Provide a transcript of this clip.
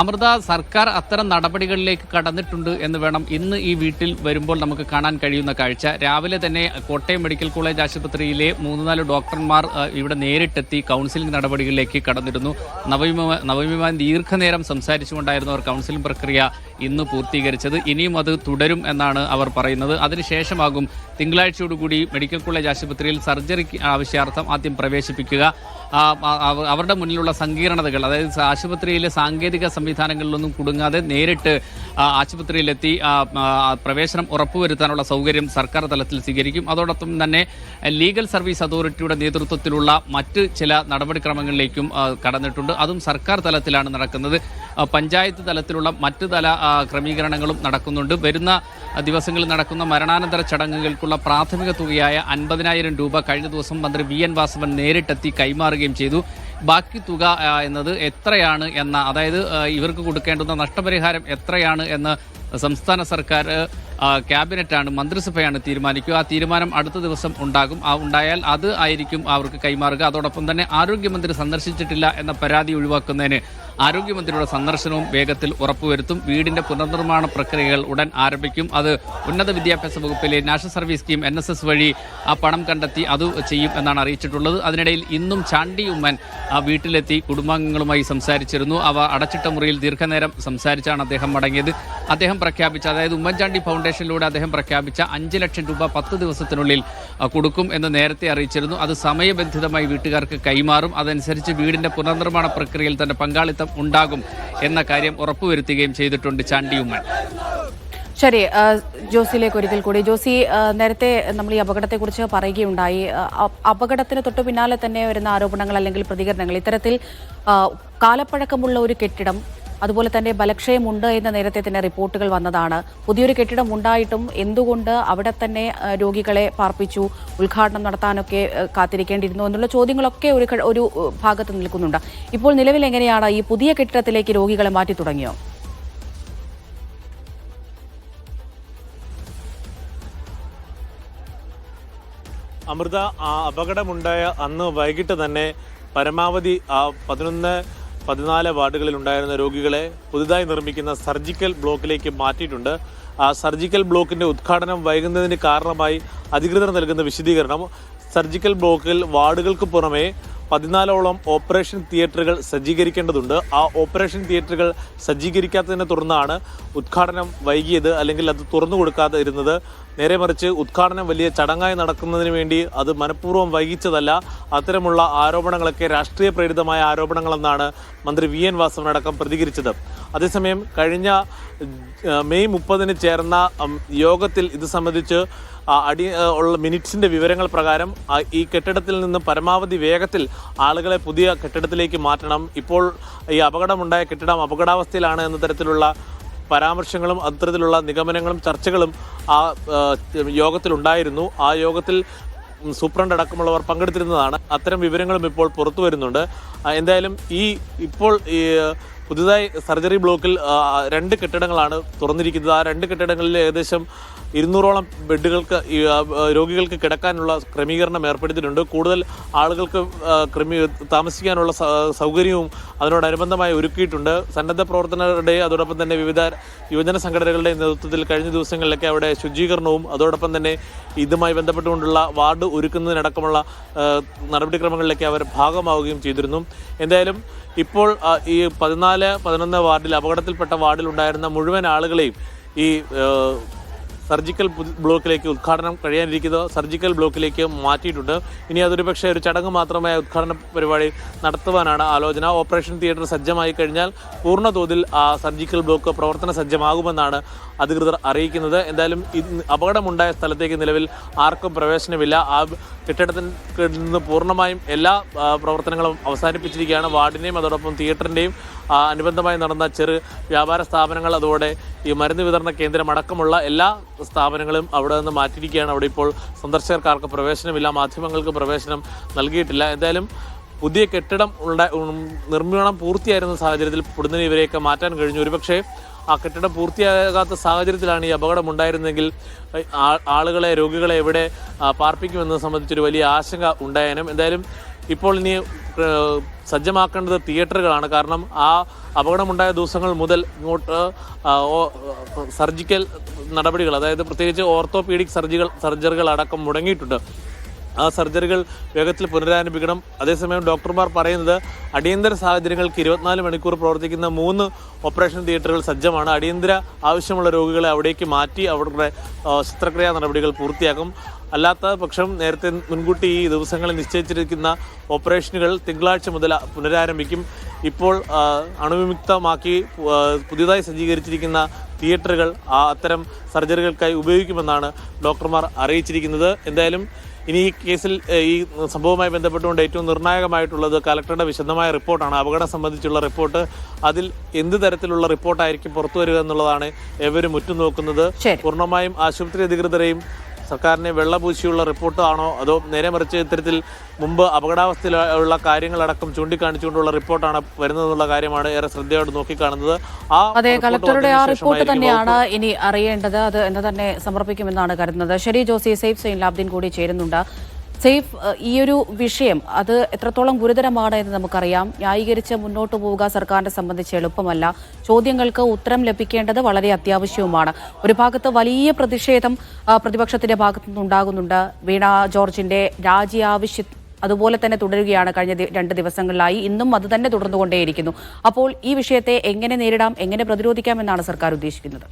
അമൃത സർക്കാർ അത്തരം നടപടികളിലേക്ക് കടന്നിട്ടുണ്ട് എന്ന് വേണം ഇന്ന് ഈ വീട്ടിൽ വരുമ്പോൾ നമുക്ക് കാണാൻ കഴിയുന്ന കാഴ്ച. രാവിലെ തന്നെ കോട്ടയം മെഡിക്കൽ കോളേജ് ആശുപത്രിയിലെ മൂന്ന് നാല് ഡോക്ടർമാർ ഇവിടെ നേരിട്ടെത്തി കൗൺസിലിംഗ് നടപടികളിലേക്ക് കടന്നിരുന്നു. നവവിമ നവവിമാൻ ദീർഘനേരം സംസാരിച്ചുകൊണ്ടായിരുന്നു അവർ കൗൺസിലിംഗ് പ്രക്രിയ ഇന്ന് പൂർത്തീകരിച്ചത്. ഇനിയും അത് തുടരും എന്നാണ് അവർ പറയുന്നത്. അതിനുശേഷമാകും തിങ്കളാഴ്ചയോടുകൂടി മെഡിക്കൽ കോളേജ് ആശുപത്രിയിൽ സർജറിക്ക് ആവശ്യാർത്ഥം ആദ്യം പ്രവേശിപ്പിക്കുക. അവരുടെ മുന്നിലുള്ള സങ്കീർണതകൾ അതായത് ആശുപത്രിയിലെ സാങ്കേതിക സംവിധാനങ്ങളിലൊന്നും കുടുങ്ങാതെ നേരിട്ട് ആശുപത്രിയിലെത്തി പ്രവേശനം ഉറപ്പുവരുത്താനുള്ള സൗകര്യം സർക്കാർ തലത്തിൽ സ്വീകരിക്കും. അതോടൊപ്പം തന്നെ ലീഗൽ സർവീസ് അതോറിറ്റിയുടെ നേതൃത്വത്തിലുള്ള മറ്റ് ചില നടപടിക്രമങ്ങളിലേക്കും കടന്നിട്ടുണ്ട്. അതും സർക്കാർ തലത്തിലാണ് നടക്കുന്നത്. പഞ്ചായത്ത് തലത്തിലുള്ള മറ്റ് തല ക്രമീകരണങ്ങളും നടക്കുന്നുണ്ട്. വരുന്ന ദിവസങ്ങളിൽ നടക്കുന്ന മരണാനന്തര ചടങ്ങുകൾക്കുള്ള പ്രാഥമിക തുകയായ അൻപതിനായിരം രൂപ കഴിഞ്ഞ ദിവസം മന്ത്രി വി എൻ വാസവൻ നേരിട്ടെത്തി കൈമാറുകയും ചെയ്തു. ബാക്കി തുക എന്നത് എത്രയാണ് എന്ന അതായത് ഇവർക്ക് കൊടുക്കേണ്ടുന്ന നഷ്ടപരിഹാരം എത്രയാണ് എന്ന് സംസ്ഥാന സർക്കാർ ക്യാബിനറ്റാണ് മന്ത്രിസഭയാണ് തീരുമാനിക്കുക. ആ തീരുമാനം അടുത്ത ദിവസം ഉണ്ടാകും. ആ ഉണ്ടായാൽ അത് ആയിരിക്കും അവർക്ക് കൈമാറുക. അതോടൊപ്പം തന്നെ ആരോഗ്യമന്ത്രി സന്ദർശിച്ചിട്ടില്ല എന്ന പരാതി ഒഴിവാക്കുന്നതിന് ആരോഗ്യമന്ത്രിയുടെ സന്ദർശനവും വേഗത്തിൽ ഉറപ്പുവരുത്തും. വീടിന്റെ പുനർനിർമ്മാണ പ്രക്രിയകൾ ഉടൻ ആരംഭിക്കും. അത് ഉന്നത വിദ്യാഭ്യാസ വകുപ്പിലെ നാഷണൽ സർവീസ് സ്കീം എൻ വഴി ആ പണം കണ്ടെത്തി അത് ചെയ്യും എന്നാണ് അറിയിച്ചിട്ടുള്ളത്. അതിനിടയിൽ ഇന്നും ചാണ്ടി ഉമ്മൻ ആ വീട്ടിലെത്തി കുടുംബാംഗങ്ങളുമായി സംസാരിച്ചിരുന്നു. അവ അടച്ചിട്ട മുറിയിൽ ദീർഘനേരം സംസാരിച്ചാണ് അദ്ദേഹം മടങ്ങിയത്. അദ്ദേഹം പ്രഖ്യാപിച്ച അതായത് ഉമ്മൻചാണ്ടി ഫൗണ്ടേഷനിലൂടെ അദ്ദേഹം പ്രഖ്യാപിച്ച അഞ്ച് ലക്ഷം രൂപ പത്ത് ദിവസത്തിനുള്ളിൽ കൊടുക്കും എന്ന് നേരത്തെ അറിയിച്ചിരുന്നു. അത് സമയബന്ധിതമായി വീട്ടുകാർക്ക് കൈമാറും. അതനുസരിച്ച് വീടിന്റെ പുനർനിർമ്മാണ പ്രക്രിയയിൽ തന്നെ പങ്കാളിത്തം ഉണ്ടാകും എന്ന കാര്യം ഉറപ്പുവരുത്തുകയും ചെയ്തിട്ടുണ്ട് ചാണ്ടി ഉമ്മൻ. ശരി ജോസിയിലേക്ക് ഒരിക്കൽ കൂടി. ജോസി നേരത്തെ നമ്മൾ ഈ അപകടത്തെക്കുറിച്ച് പറയുകയുണ്ടായി. അപകടത്തിന് തൊട്ടു പിന്നാലെ തന്നെ വരുന്ന ആരോപണങ്ങൾ അല്ലെങ്കിൽ പ്രതികരണങ്ങൾ ഇത്തരത്തിൽ കാലപ്പഴക്കമുള്ള ഒരു കെട്ടിടം അതുപോലെ തന്നെ ബലക്ഷയമുണ്ട് എന്ന നേരത്തെ തന്നെ റിപ്പോർട്ടുകൾ വന്നതാണ്. പുതിയൊരു കെട്ടിടം ഉണ്ടായിട്ടും എന്തുകൊണ്ട് അവിടെ തന്നെ രോഗികളെ പാർപ്പിച്ചു ഉദ്ഘാടനം നടത്താനൊക്കെ കാത്തിരിക്കേണ്ടിയിരുന്നു എന്നുള്ള ചോദ്യങ്ങളൊക്കെ ഒരു ഒരു ഭാഗത്ത് നിൽക്കുന്നുണ്ട്. ഇപ്പോൾ നിലവിൽ എങ്ങനെയാണ് ഈ പുതിയ കെട്ടിടത്തിലേക്ക് രോഗികളെ മാറ്റി തുടങ്ങിയോ? അമൃത അപകടമുണ്ടായ അന്ന് വൈകിട്ട് തന്നെ പരമാവധി പതിനൊന്ന് പതിനാല് വാർഡുകളിൽ ഉണ്ടായിരുന്ന രോഗികളെ പുതുതായി നിർമ്മിക്കുന്ന സർജിക്കൽ ബ്ലോക്കിലേക്ക് മാറ്റിയിട്ടുണ്ട്. ആ സർജിക്കൽ ബ്ലോക്കിന്റെ ഉദ്ഘാടനം വൈകുന്നതിന് കാരണമായി അധികൃതർ നൽകുന്ന വിശദീകരണം. സർജിക്കൽ ബ്ലോക്കിൽ വാർഡുകൾക്ക് പുറമെ പതിനാലോളം ഓപ്പറേഷൻ തിയേറ്ററുകൾ സജ്ജീകരിക്കേണ്ടതുണ്ട്. ആ ഓപ്പറേഷൻ തിയേറ്ററുകൾ സജ്ജീകരിക്കാത്തതിനെ തുടർന്നാണ് ഉദ്ഘാടനം വൈകിയത് അല്ലെങ്കിൽ അത് തുറന്നു കൊടുക്കാതെ ഇരുന്നത്. നേരെ മറിച്ച് ഉദ്ഘാടനം വലിയ ചടങ്ങായി നടക്കുന്നതിന് വേണ്ടി അത് മനഃപൂർവം വൈകിച്ചതല്ല അത്തരമുള്ള ആരോപണങ്ങളൊക്കെ രാഷ്ട്രീയ പ്രേരിതമായ ആരോപണങ്ങളെന്നാണ് മന്ത്രി വി എൻ വാസവൻ അടക്കം പ്രതികരിച്ചത്. അതേസമയം കഴിഞ്ഞ മെയ് മുപ്പതിന് ചേർന്ന യോഗത്തിൽ ഇത് സംബന്ധിച്ച് അടി ഉള്ള മിനിറ്റ്സിന്റെ വിവരങ്ങൾ പ്രകാരം ഈ കെട്ടിടത്തിൽ നിന്ന് പരമാവധി വേഗത്തിൽ ആളുകളെ പുതിയ കെട്ടിടത്തിലേക്ക് മാറ്റണം. ഇപ്പോൾ ഈ അപകടമുണ്ടായ കെട്ടിടം അപകടാവസ്ഥയിലാണ് എന്ന തരത്തിലുള്ള പരാമർശങ്ങളും അത്തരത്തിലുള്ള നിഗമനങ്ങളും ചർച്ചകളും ആ യോഗത്തിലുണ്ടായിരുന്നു. ആ യോഗത്തിൽ സൂപ്രണ്ട് അടക്കമുള്ളവർ പങ്കെടുത്തിരുന്നതാണ്. അത്തരം വിവരങ്ങളും ഇപ്പോൾ പുറത്തു വരുന്നുണ്ട്. എന്തായാലും ഈ ഇപ്പോൾ ഈ പുതുതായി സർജറി ബ്ലോക്കിൽ രണ്ട് കെട്ടിടങ്ങളാണ് തുറന്നിരിക്കുന്നത്. ആ രണ്ട് കെട്ടിടങ്ങളിൽ ഏകദേശം ഇരുന്നൂറോളം ബെഡുകൾക്ക് രോഗികൾക്ക് കിടക്കാനുള്ള ക്രമീകരണം ഏർപ്പെടുത്തിയിട്ടുണ്ട്. കൂടുതൽ ആളുകൾക്ക് ക്രമീ താമസിക്കാനുള്ള സൗകര്യവും അതിനോടനുബന്ധമായി ഒരുക്കിയിട്ടുണ്ട്. സന്നദ്ധ പ്രവർത്തനരുടെ അതോടൊപ്പം തന്നെ വിവിധ യുവജന സംഘടനകളുടെ നേതൃത്വത്തിൽ കഴിഞ്ഞ ദിവസങ്ങളിലൊക്കെ അവിടെ ശുചീകരണവും അതോടൊപ്പം തന്നെ ഇതുമായി ബന്ധപ്പെട്ടുകൊണ്ടുള്ള വാർഡ് ഒരുക്കുന്നതിനടക്കമുള്ള നടപടിക്രമങ്ങളിലൊക്കെ അവർ ഭാഗമാവുകയും ചെയ്തിരുന്നു. എന്തായാലും ഇപ്പോൾ ഈ പതിനാല് പതിനൊന്ന് വാർഡിൽ അപകടത്തിൽപ്പെട്ട വാർഡിൽ ഉണ്ടായിരുന്ന മുഴുവൻ ആളുകളെയും ഈ സർജിക്കൽ ബ്ലോക്കിലേക്ക് ഉദ്ഘാടനം കഴിയാനിരിക്കുന്ന. സർജിക്കൽ ബ്ലോക്കിലേക്ക് മാറ്റിയിട്ടുണ്ട്. ഇനി അതൊരു പക്ഷേ ഒരു ചടങ്ങ് മാത്രമായ ഉദ്ഘാടന പരിപാടി നടത്തുവാനാണ് ആലോചന. ഓപ്പറേഷൻ തിയേറ്റർ സജ്ജമായി കഴിഞ്ഞാൽ പൂർണ തോതിൽ ആ സർജിക്കൽ ബ്ലോക്ക് പ്രവർത്തന സജ്ജമാകുമെന്നാണ് അധികൃതർ അറിയിക്കുന്നത്. എന്തായാലും അപകടമുണ്ടായ സ്ഥലത്തേക്ക് നിലവിൽ ആർക്കും പ്രവേശനമില്ല. ആ കെട്ടിടത്തിൽ നിന്ന് പൂർണമായും എല്ലാ പ്രവർത്തനങ്ങളും അവസാനിപ്പിച്ചിരിക്കുകയാണ്. വാർഡിനെയും അതോടൊപ്പം തിയേറ്ററിന്റെയും അനുബന്ധമായി നടന്ന ചെറു വ്യാപാര സ്ഥാപനങ്ങൾ അതോടെ ഈ മരുന്ന് വിതരണ കേന്ദ്രം അടക്കമുള്ള എല്ലാ സ്ഥാപനങ്ങളും അവിടെ നിന്ന് മാറ്റിയിരിക്കുകയാണ്. അവിടെ ഇപ്പോൾ സന്ദർശകർക്കാർക്ക് പ്രവേശനമില്ല മാധ്യമങ്ങൾക്ക് പ്രവേശനം നൽകിയിട്ടില്ല. എന്തായാലും പുതിയ കെട്ടിടം ഉണ്ട നിർമ്മാണം പൂർത്തിയായിരുന്ന സാഹചര്യത്തിൽ പൊടുന്നതിന് ഇവരെയൊക്കെ മാറ്റാൻ കഴിഞ്ഞു. ഒരുപക്ഷേ ആ കെട്ടിടം പൂർത്തിയാകാത്ത സാഹചര്യത്തിലാണ് ഈ അപകടം ഉണ്ടായിരുന്നെങ്കിൽ ആളുകളെ രോഗികളെ എവിടെ പാർപ്പിക്കുമെന്നത് സംബന്ധിച്ചൊരു വലിയ ആശങ്ക ഉണ്ടായേനും. എന്തായാലും ഇപ്പോൾ ഇനി സജ്ജമാക്കേണ്ടത് തിയേറ്ററുകളാണ്. കാരണം ആ അപകടമുണ്ടായ ദിവസങ്ങൾ മുതൽ ഇങ്ങോട്ട് സർജിക്കൽ നടപടികൾ അതായത് പ്രത്യേകിച്ച് ഓർത്തോപീഡിക് സർജികൾ സർജറികൾ അടക്കം മുടങ്ങിയിട്ടുണ്ട്. ആ സർജറികൾ വേഗത്തിൽ പുനരാരംഭിക്കണം. അതേസമയം ഡോക്ടർമാർ പറയുന്നത് അടിയന്തര സാഹചര്യങ്ങൾക്ക് ഇരുപത്തിനാല് മണിക്കൂർ പ്രവർത്തിക്കുന്ന മൂന്ന് ഓപ്പറേഷൻ തിയേറ്ററുകൾ സജ്ജമാണ്. അടിയന്തര ആവശ്യമുള്ള രോഗികളെ അവിടേക്ക് മാറ്റി അവരുടെ ശസ്ത്രക്രിയാ നടപടികൾ പൂർത്തിയാക്കും. അല്ലാത്ത പക്ഷം നേരത്തെ മുൻകൂട്ടി ഈ ദിവസങ്ങളിൽ നിശ്ചയിച്ചിരിക്കുന്ന ഓപ്പറേഷനുകൾ തിങ്കളാഴ്ച മുതൽ പുനരാരംഭിക്കും. ഇപ്പോൾ അണുവിമുക്തമാക്കി പുതിയതായി സജ്ജീകരിച്ചിരിക്കുന്ന തിയേറ്ററുകൾ അത്തരം സർജറികൾക്കായി ഉപയോഗിക്കുമെന്നാണ് ഡോക്ടർമാർ അറിയിച്ചിരിക്കുന്നത്. എന്തായാലും ഇനി ഈ കേസിൽ ഈ സംഭവവുമായി ബന്ധപ്പെട്ടുകൊണ്ട് ഏറ്റവും നിർണായകമായിട്ടുള്ളത് കലക്ടറുടെ വിശദമായ റിപ്പോർട്ടാണ്. അപകടം സംബന്ധിച്ചുള്ള റിപ്പോർട്ട്. അതിൽ എന്ത് തരത്തിലുള്ള റിപ്പോർട്ടായിരിക്കും പുറത്തു വരിക എന്നുള്ളതാണ് എവരും ഉറ്റുനോക്കുന്നത്. പൂർണമായും ആശുപത്രി അധികൃതരെയും സർക്കാരിനെ വെള്ളപൂശിയുള്ള റിപ്പോർട്ടാണോ അതോ നേരെ മറിച്ച് ഇത്തരത്തിൽ മുമ്പ് അപകടാവസ്ഥയിലുള്ള കാര്യങ്ങളടക്കം ചൂണ്ടിക്കാണിച്ചുകൊണ്ടുള്ള റിപ്പോർട്ടാണ് വരുന്നതെന്നുള്ള കാര്യമാണ് ഏറെ ശ്രദ്ധയോടെ നോക്കിക്കാണുന്നത്. ആ അതെ കളക്ടറുടെ ആ റിപ്പോർട്ട് തന്നെയാണ് ഇനി അറിയേണ്ടത്. അത് എന്ന് തന്നെ സമർപ്പിക്കുമെന്നാണ് കരുതുന്നത്. ശരി ജോസി സേഫ് സൈൻ ലാബ്ദിൻ കൂടി ചേരുന്നുണ്ട്. സേഫ് ഈ ഒരു വിഷയം അത് എത്രത്തോളം ഗുരുതരമാണ് എന്ന് നമുക്കറിയാം. ന്യായീകരിച്ച് മുന്നോട്ട് പോവുക സർക്കാരിനെ സംബന്ധിച്ച് എളുപ്പമല്ല. ചോദ്യങ്ങൾക്ക് ഉത്തരം ലഭിക്കേണ്ടത് വളരെ അത്യാവശ്യവുമാണ്. ഒരു ഭാഗത്ത് വലിയ പ്രതിഷേധം പ്രതിപക്ഷത്തിന്റെ ഭാഗത്തു നിന്നുണ്ടാകുന്നുണ്ട്. വീണ ജോർജിന്റെ രാജി ആവശ്യ അതുപോലെ തന്നെ തുടരുകയാണ് കഴിഞ്ഞ രണ്ട് ദിവസങ്ങളിലായി. ഇന്നും അത് തന്നെ തുടർന്നുകൊണ്ടേയിരിക്കുന്നു. അപ്പോൾ ഈ വിഷയത്തെ എങ്ങനെ നേരിടാം എങ്ങനെ പ്രതിരോധിക്കാം എന്നാണ് സർക്കാർ ഉദ്ദേശിക്കുന്നത്.